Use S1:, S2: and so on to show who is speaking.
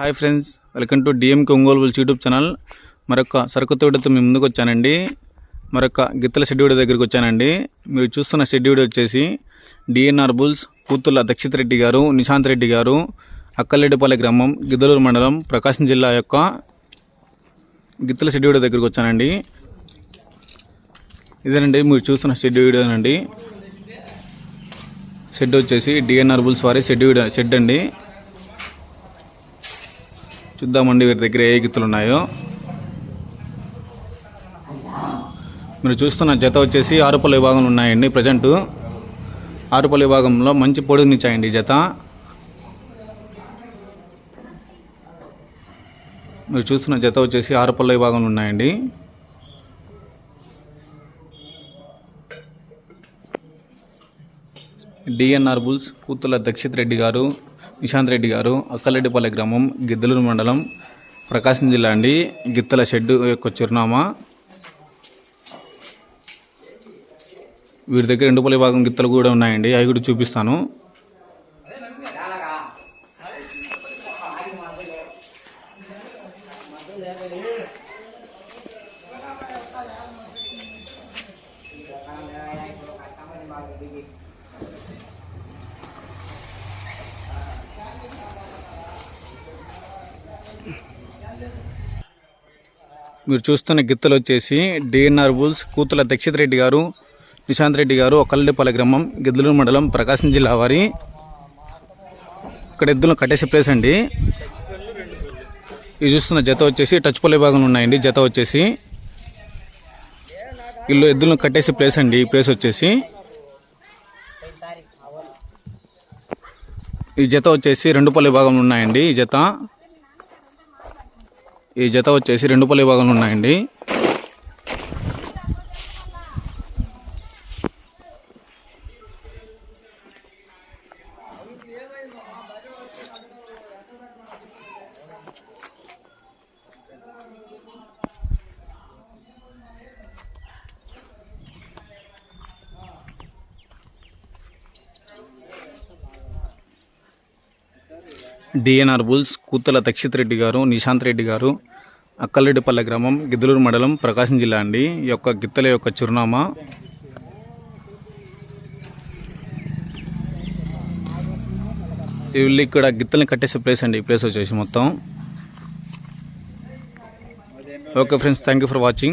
S1: Hi friends welcome to DMK Ongole bulls YouTube channel. మరొక సరుకుతో తోటతో మీ ముందుకు వచ్చానండి. మరొక గిత్తల షెడ్యూడ్ దగ్గరికి వచ్చానండి. మీరు చూస్తున్న షెడ్యూడ్ వచ్చేసి డిఎన్ఆర్ బుల్స్ కూతుర్ల దక్షిత్ రెడ్డి గారు నిశాంత్ రెడ్డి గారు అక్కలరెడ్డిపల్లి గ్రామం గిద్దలూరు మండలం ప్రకాశం జిల్లా యొక్క గిత్తల షెడ్యూడ్ దగ్గరికి వచ్చానండి. ఇదేనండి మీరు చూస్తున్న షెడ్యూడేనండి షెడ్ వచ్చేసి డిఎన్ఆర్ బుల్స్ వారి షెడ్యూడ్ షెడ్ అండి. చూద్దామండి వీరి దగ్గర ఏ గిత్తులు ఉన్నాయో. మీరు చూస్తున్న జత వచ్చేసి ఆరుపల్లి విభాగంలో ఉన్నాయండి ప్రజెంట్ ఆరుపల్లి విభాగంలో మంచి పొడుగునిచ్చాయండి జత. మీరు చూస్తున్న జత వచ్చేసి ఆరుపల్లి విభాగంలో ఉన్నాయండి. డిఎన్ఆర్ బుల్స్ కూతుల దక్షిత్ రెడ్డి గారు నిశాంత్ రెడ్డి గారు అక్కలరెడ్డిపల్లె గ్రామం గిద్దలూరు మండలం ప్రకాశం జిల్లా అండి. గిత్తల షెడ్డు యొక్క చిరునామా. వీరి దగ్గర ఎండుపల్లి భాగం గిత్తలు కూడా ఉన్నాయండి. అవి కూడా చూపిస్తాను. మీరు చూస్తున్న గిత్తలు వచ్చేసి డిఎన్ఆర్ బుల్స్ కూతుల దక్షిత్ రెడ్డి గారు నిశాంత్ రెడ్డి గారు ఒక్కల్లెపల్లి గ్రామం గిద్దలూరు మండలం ప్రకాశం జిల్లా వారి. ఇక్కడ ఎద్దులను కట్టేసే ప్లేస్ అండి. ఇది చూస్తున్న జత వచ్చేసి టచ్పల్లి భాగంలో ఉన్నాయండి. జత వచ్చేసి ఇల్లు ఎద్దులను కట్టేసే ప్లేస్ అండి. ఈ ప్లేస్ వచ్చేసి ఈ జత వచ్చేసి రెండు పల్లె భాగంలో ఉన్నాయండి. ఈ జత ఈ జత వచ్చేసి రెండు పల్లె భాగంలో ఉన్నాయండి. డిఎన్ఆర్ బుల్స్ కూతల దక్షిత్ రెడ్డి గారు నిశాంత్ రెడ్డి గారు అక్కలరెడ్డిపల్లె గ్రామం గిద్దలూరు మండలం ప్రకాశం జిల్లా అండి. ఈ యొక్క గిత్తల యొక్క చిరునామా. వీళ్ళు ఇక్కడ గిత్తల్ని కట్టేసే ప్లేస్ అండి. ఈ ప్లేస్ వచ్చేసి మొత్తం. Okay friends thank you for watching.